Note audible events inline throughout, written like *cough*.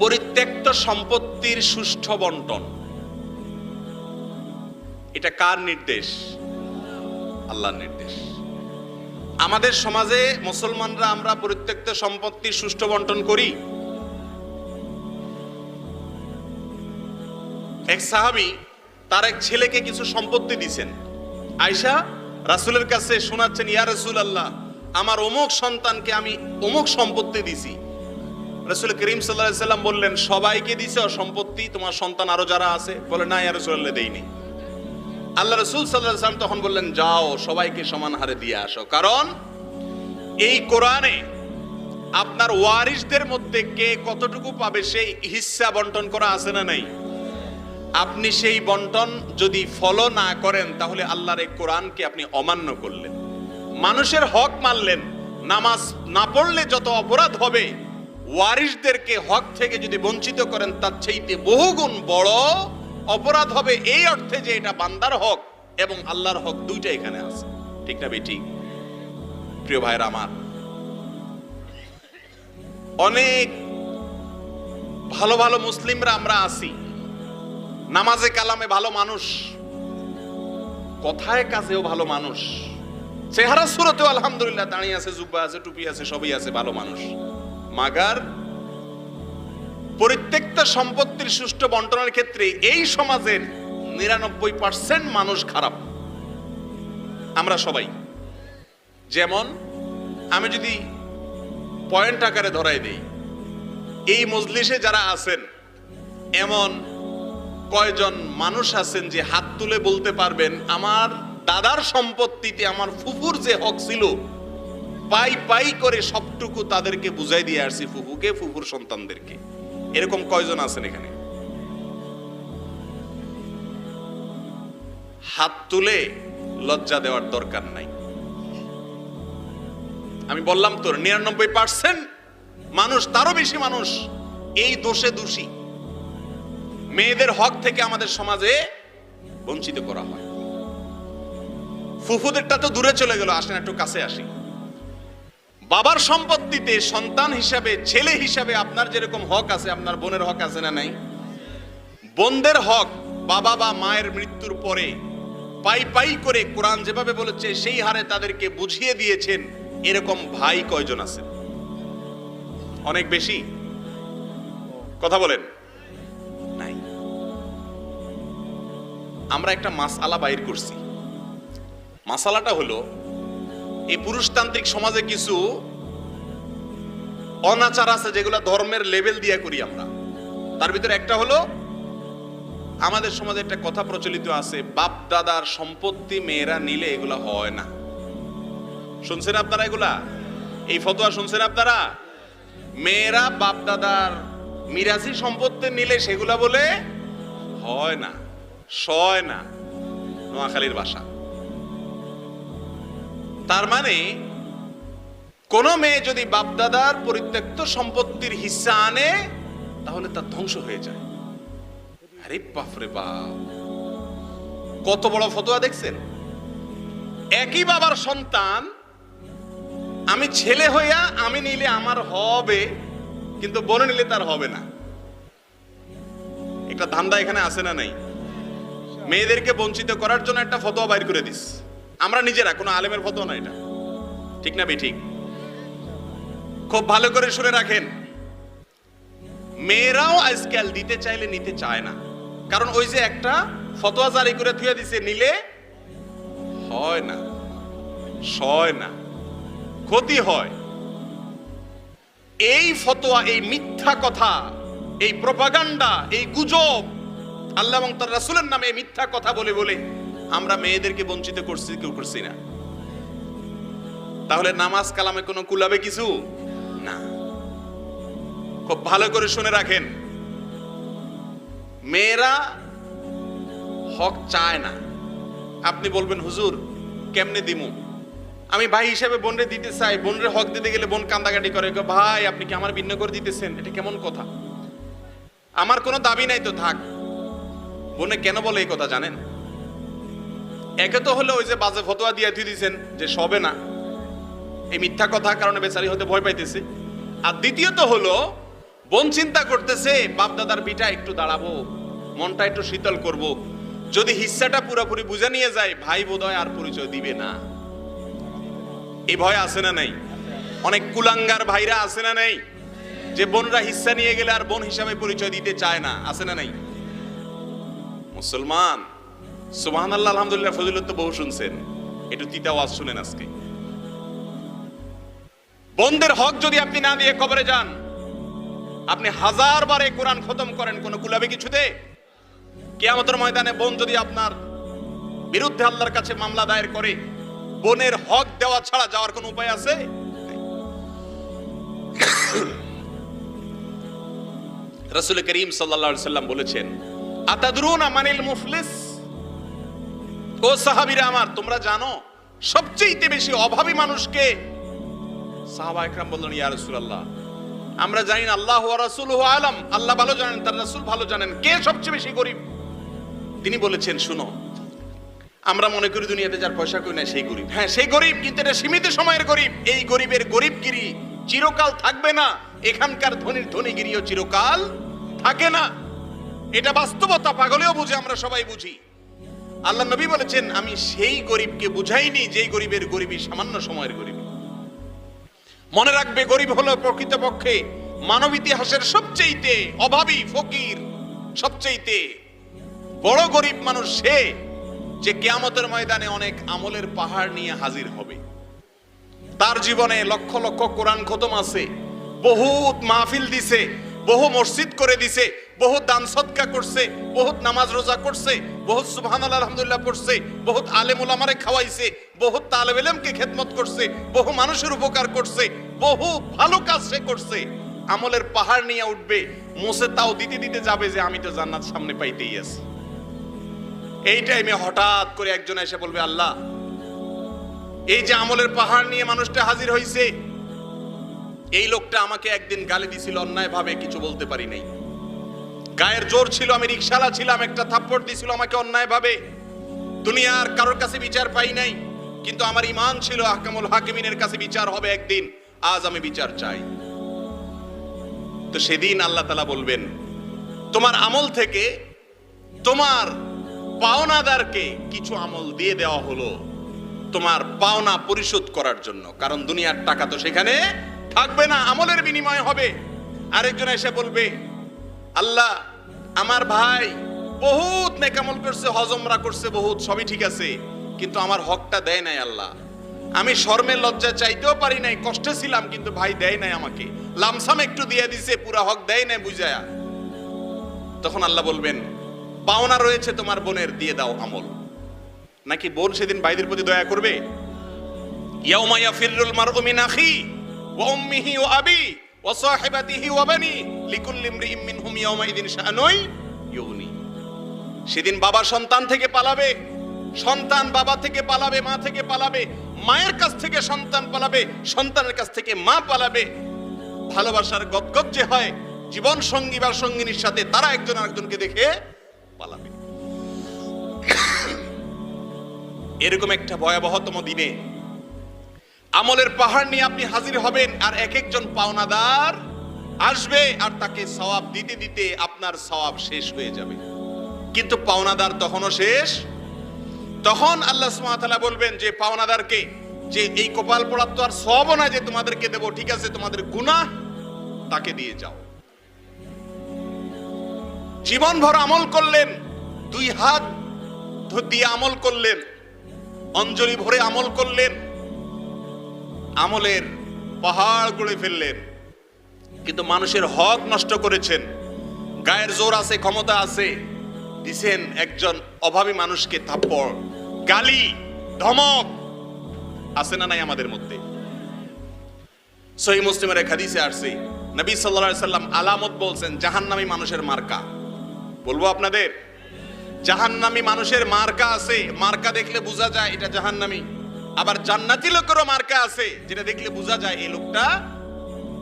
পরিত্যক্ত সম্পত্তির সুষ্ঠু বন্টন। এটা কার নির্দেশ? আল্লাহর নির্দেশ। আমাদের সমাজে মুসলমানরা আমরা পরিত্যক্ত সম্পত্তির সুষ্ঠু বন্টন করি। এক সাহাবি তার এক ছেলেকে কিছু সম্পত্তি দিছেন। আয়সা রাসূলের কাছে শোনাচ্ছেন, ইয়া রাসূল আল্লাহ আমার অমুক সন্তানকে আমি অমুক সম্পত্তি দিছি। রাসূল করিম আলাইহি সাল্লাম বললেন, সবাইকে দিছে সম্পত্তি তোমার সন্তান আরও যারা আছে? বলে, না, ইয়া রাসূলুল্লাহ, দেইনি। আল্লাহ রসুল সাল্লাহ সাল্লাম তখন বললেন, যাও, সবাইকে সমান হারে দিয়ে আসো। কারণ এই কোরআনে আপনার ওয়ারিসদের মধ্যে কে কতটুকু পাবে সেই হিস্সা বন্টন করা আছে না নাই? আপনি সেই বন্টন যদি ফলো না করেন, তাহলে আল্লাহর এই কোরআনকে আপনি অমান্য করলেন। মানুষের হক মানলেন, নামাজ না পড়লে যত অপরাধ হবে ওয়ারিসদেরকে হক থেকে যদি বঞ্চিত করেন, তার চাইতে বহুগুণ বড় অপরাধ হবে এই অর্থে যে এটা বান্দার হক এবং আল্লাহর হক দুইটা এখানে আছে। ঠিক না বেটি? প্রিয় ভাইরা আমার, অনেক ভালো ভালো মুসলিমরা আমরা আছি। নামাজে কালামে ভালো মানুষ, কথায় কাজেও ভালো মানুষ। চেহারা সুরতেও আলহামদুলিল্লাহ দাঁড়িয়ে আছে, জুব্বা আছে, টুপি আছে, সবই আছে ভালো মানুষ। মাগার, পরিত্যক্ত সম্পত্তির সুষ্ঠু বন্টনের ক্ষেত্রে এই সমাজের নিরানব্বই পার্সেন্ট মানুষ খারাপ। আমরা সবাই। যেমন, আমি যদি পয়েন্ট আকারে ধরাই দিই, এই মজলিসে যারা আছেন, এমন কয়জন মানুষ আছেন যে হাত তুলে বলতে পারবেন, আমার দাদার সম্পত্তিতে আমার ফুফুর যে হক ছিল পাই পাই করে সবটুকু তাদেরকে বুঝাই দিয়ে আসছি ফুফুকে, ফুফুর সন্তানদেরকে। এরকম কয়জন আছেন এখানে? হাত তুলে লজ্জা দেওয়ার দরকার নাই। আমি বললাম তোর নিরানব্বই পার্সেন্ট মানুষ, তারও বেশি মানুষ এই দোষে দোষী। মেয়েদের হক থেকে আমাদের সমাজে বঞ্চিত করা হয়। ফুফুদেরটা তো দূরে চলে গেল, আসেন একটু কাছে আসি। বাবার সম্পত্তিতে সন্তান হিসাবে, ছেলে হিসাবে আপনার যেরকম হক আছে, আপনার বোনের হক আছে না নাই? বোনদের হক বাবা বা মায়ের মৃত্যুর পরে পাই পাই করে কোরআন যেভাবে বলেছে, সেই হারে তাদেরকে বুঝিয়ে দিয়েছেন, এরকম ভাই কয়জন আছে অনেক বেশি? কথা বলেন। নাই। আমরা একটা মাসালা বাইর করছি। মাসালাটা হলো এই পুরুষতান্ত্রিক সমাজে কিছু অনাচার আছে যেগুলো ধর্মের লেভেল দিয়ে করি আমরা। তার ভিতরে একটা হলো, আমাদের সমাজে একটা কথা প্রচলিত আছে, বাপ দাদার সম্পত্তি মেয়েরা নিলে এগুলা হয় না। শুনছেন আপনারা এগুলা? এই ফতোয়া শুনছেন আপনারা? মেয়েরা বাপ দাদার মিরাসি সম্পত্তি নিলে সেগুলা বলে হয় না, সয় না। নোয়াখালীর ভাষা। তার মানে কোন মেয়ে যদি বাপদাদার পরিত্যক্ত সম্পত্তির হিস্সা আনে, তাহলে তার ধ্বংস হয়ে যায়। আরে বাপরে বাপ, কত বড় ফতোয়া দেখছেন? একই বাবার সন্তান, আমি ছেলে হইয়া আমি নিলে আমার হবে, কিন্তু বনে নিলে তার হবে না। একটা ধান্দা এখানে আছে না নাই? মেয়েদেরকে বঞ্চিত করার জন্য একটা ফতোয়া বাইর করে দিস। আমরা নিজেরা, কোনো আলেমের ফতোয়া না। এটা ঠিক না ঠিক খুব ভালো করে শুনে রাখেন। মেয়েরাও আজকাল দিতে চাইলে নিতে চায় না। কারণ ওই যে একটা ফতোয়া জারি করে থুয়ে দিছে, নিলে হয় না, সয় না, ক্ষতি হয়। এই ফতোয়া, এই মিথ্যা কথা, এই প্রপাগান্ডা, এই গুজব, আল্লাহ এবং তার রাসূলের নামে মিথ্যা কথা বলে বলে আমরা মেয়েদেরকে বঞ্চিত করছি, কেউ করছি না। তাহলে নামাজ কালামে কোনো কুলাবে কিছু? না। খুব ভালো করে শুনে রাখেন। মেয়েরা হক চায় না। আপনি বলবেন, হুজুর, কেমনে দিমু? আমি ভাই হিসেবে বোনরে দিতে চাই। বোনরে হক দিতে গেলে বোন কান্দাকাটি করে। ভাই, আপনি কি আমার ভিন্ন করে দিতেছেন? এটা কেমন কথা? আমার কোনো দাবি নাই তো, থাক। বোনে কেন বলে এই কথা জানেন? একে তো হলো ওই যে বাজে ফতোয়া দিয়ে দিয়ে দিয়েছেন যে সবে না। এই মিথ্যা কথা কারণে বেচারি হতে ভয় পাইতেছে। আর দ্বিতীয়ত হলো, বোন চিন্তা করতেছে বাপ দাদার বিটা একটু দাঁড়াবো, মনটা একটু শীতল করব। যদি হিস্সাটা পুরোপুরি বুঝে নিয়ে যায়, ভাই বোধহয় আর পরিচয় দিবে না। এই ভয় আছে না নাই? অনেক কুলাঙ্গার ভাইরা আছে না নাই? যে বোনরা হিস্সা নিয়ে গেলে আর বোন হিসাবে পরিচয় দিতে চায় না, আছে না নাই? মুসলমান সুবহান আল্লাহ আলহামদুলিল্লাহ, ফজিলত তো বহু শুনছেন। একটু তিতা ওয়াজ শুনেন আজকে। বোনদের হক যদি আপনি না দিয়ে কবরে যান, আপনি হাজার বারে কোরআন খতম করেন, কোন কুলাবে কিছুতে? কেয়ামতের ময়দানে বোন যদি আপনার বিরুদ্ধে আল্লাহর কাছে মামলা দায়ের করে, বোনের হক দেওয়া ছাড়া যাওয়ার কোনো উপায় আছে? *coughs* রসুল করিম সাল্লা সাল্লাম বলেছেন, আতাদরুন আমানিল মুফলিস? ও সাহাবিরা আমার, তোমরা জানো সবচেয়ে বেশি অভাবী মানুষকে সাহাবা একরাম বললেন, ইয়া রাসূলুল্লাহ, আমরা জানি না, আল্লাহ রাসূলুহু আলাম, আল্লাহ ভালো জানেন, তার রাসূল ভালো জানেন, কে সবচেয়ে বেশি গরিব? তিনি বলেছেন, শুনো, আমরা মনে করি দুনিয়াতে যার পয়সা কই না, সেই গরিব। হ্যাঁ সেই গরিব কিন্তু এটা সীমিত সময়ের গরিব। এই গরিবের গরিবগিরি চিরকাল থাকবে না, এখানকার ধনীর ধনীগিরিও চিরকাল থাকে না। এটা বাস্তবতা, পাগলেও বুঝে, আমরা সবাই বুঝি। আল্লাহ নবী বলেছেন, আমি সেই গরিবকে বুঝাইনি যেই গরিবের গরিবই সামান্য সময়ের গরিব। মনে রাখবে, গরিব হলো প্রকৃতপক্ষে মানব ইতিহাসের সবচেয়েতে অভাবী, ফকির, সবচেয়েতে বড় গরিব মানুষ সে যে কেয়ামতের ময়দানে অনেক আমলের পাহাড় নিয়ে হাজির হবে। তার জীবনে লক্ষ লক্ষ কোরআন খতম আছে, বহুত মাহফিল দিছে, বহু মসজিদ করে দিছে বহুত দান সদকা করছে, বহুত নামাজ রোজা করছে, বহুত সুবহান আলহামদুলিল্লাহ পড়ছে বহুত আলেম ওলামারে খাওয়াইছে, বহুত তালেব ইলমকে খেদমত করছে, বহু মানুষের উপকার করছে, বহু ভালো কাজ সে করছে। আমলের পাহাড় নিয়ে উঠবে মোসে তাও দিতে দিতে যাবে যে আমি তো জান্নাত সামনে পাইতেই আছি। এই টাইমে হঠাৎ করে একজন এসে বলবে, আল্লাহ, এই যে আমলের পাহাড় নিয়ে মানুষটা হাজির হয়েছে এই লোকটা আমাকে একদিন গালি দিছিল অন্যায় ভাবে কিছু বলতে পারি নাই। গায়ের জোর ছিল, আমি রিক্সালা ছিলাম, একটা থাপ্পড় দিছিল আমাকে অন্যায় ভাবে দুনিয়ার কারোর কাছে বিচার পাই নাই, কিন্তু আমার ইমান ছিল, আহকামুল হাকিমিনের কাছে বিচার হবে একদিন, আজ আমি বিচার চাই। তো সেদিন আল্লাহ তালা বলবেন, তোমার আমল থেকে তোমার পাওনাদারকে কিছু আমল দিয়ে দেওয়া হলো, তোমার পাওনা পরিশোধ করার জন্য, কারণ দুনিয়ার টাকা তো সেখানে থাকবে না, আমলের বিনিময় হবে। আরেকজন এসে বলবে, আল্লাহ আমার ভাই বহুত নেকামল করছে, হজমরা করছে বহুত, সবই ঠিক আছে, কিন্তু আমার হকটা দেয় নাই আল্লাহ। আমি শর্মের লজ্জা চাইতেও পারি নাই, কষ্টে ছিলাম, কিন্তু ভাই দেয় নাই আমাকে। লামসাম একটু দিয়ে দিছে, পুরা হক দেয় নাই বুঝায়া। তখন আল্লাহ বলবেন, পাওনা রয়েছে তোমার বোনের, দিয়ে দাও আমল। নাকি বোন সেদিন ভাইদের প্রতি দয়া করবে? ইয়াউমা ইয়াফিরুল মারউ মিন আখি ওয়া উম্মিহি ওয়া আবি। ওয়া সাহিবাতিহি ওয়া বানি লিকুল্লি ইমরিইম মিনহুম সেদিন বাবা সন্তান থেকে পালাবে, সন্তান বাবা থেকে পালাবে, মা থেকে পালাবে, মায়ের কাছ থেকে সন্তান পালাবে, সন্তানের কাছ থেকে মা পালাবে। ভালোবাসার গদগদ যে হয়, জীবন সঙ্গী বা সঙ্গিনীর সাথে তারা একজন আরেকজনকে দেখে পালাবে। *coughs* এরকম একটা ভয়াবহতম দিনে আমলের পাহাড় নিয়ে আপনি হাজির হবেন আর এক একজন পাওনাদার আসবে আর তাকে সওয়াব দিতে দিতে আপনার সওয়াব শেষ হয়ে যাবে। কিন্তু পাওনাদার তখনও শেষ। তখন আল্লাহ সুবহানাহু বলবেন যে, পাওনাদারকে, যে এই কপাল পড়ার তো আর সব না যে তোমাদেরকে দেব, ঠিক আছে, তোমাদের গুনাহ তাকে দিয়ে যাও। জীবন ভর আমল করলেন, দুই হাত দিয়ে আমল করলেন, অঞ্জলি ভরে আমল করলেন আমলের পাহাড় গড়ে ফেললেন। কিন্তু মানুষের হক নষ্ট করেছেন। গায়ের জোর আছে, ক্ষমতা আছে। দিছেন একজন অভাবী মানুষকে থাপ্পড়, গালি, ধমক। আছে না নাই আমাদের মধ্যে? সহি মুসলিমের এক হাদিসে আসছে, নবী আলাইহি সাল্লাম আলামত বলছেন, জাহান্নামী মানুষের মার্কা। বলব আপনাদের, জাহান্নামী মানুষের মার্কা আছে। মার্কা দেখলে বোঝা যায় এটা জাহান্নামী। আবার জান্নাতি লোকেরও মার্কা আছে, যেটা দেখলে বোঝা যায় এই লোকটা,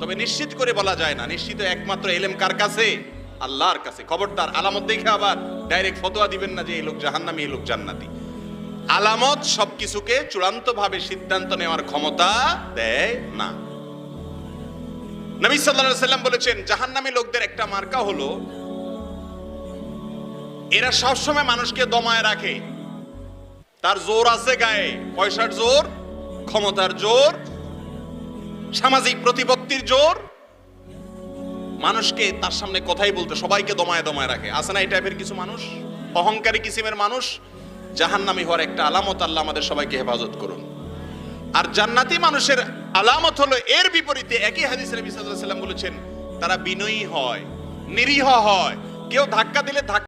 তবে নিশ্চিত করে বলা যায় না, নিশ্চিত একমাত্র এলেম কার কাছে? আল্লাহর কাছে। খবরদার, আলামত দেখে আবার ডাইরেক্ট ফতোয়া দিবেন না যে এই লোক জাহান্নামী, এই লোক জান্নাতি। আলামত সবকিছুকে চূড়ান্তভাবে সিদ্ধান্ত নেওয়ার ক্ষমতা দেয় না। নবী সাল্লাল্লাহু সাল্লাম বলেছেন, জাহান্নামী লোকদের একটা মার্কা হলো, এরা সবসময় মানুষকে দমায় রাখে। তার জোর আছে গায়ে। পয়সার জোর, ক্ষমতার জোর, সামাজিক প্রতিপত্তির জোর। মানুষকে তার সামনে কথাই বলতে, সবাইকে দমায় দমায় রাখে। আছে না এই টাইপের কিছু মানুষ? অহংকারী কিসিমের মানুষ? জাহান্নামী হওয়ার একটা আলামত আল্লাহ আমাদের সবাইকে হেফাজত করুন। আর জান্নাতি মানুষের আলামত হলো এর বিপরীতে একই হাদিস নবী সাল্লাম বলেছেন, তারা বিনয়ী হয়, নিরীহ হয়। কেউ ধাক্কা দিলে ধাক্কা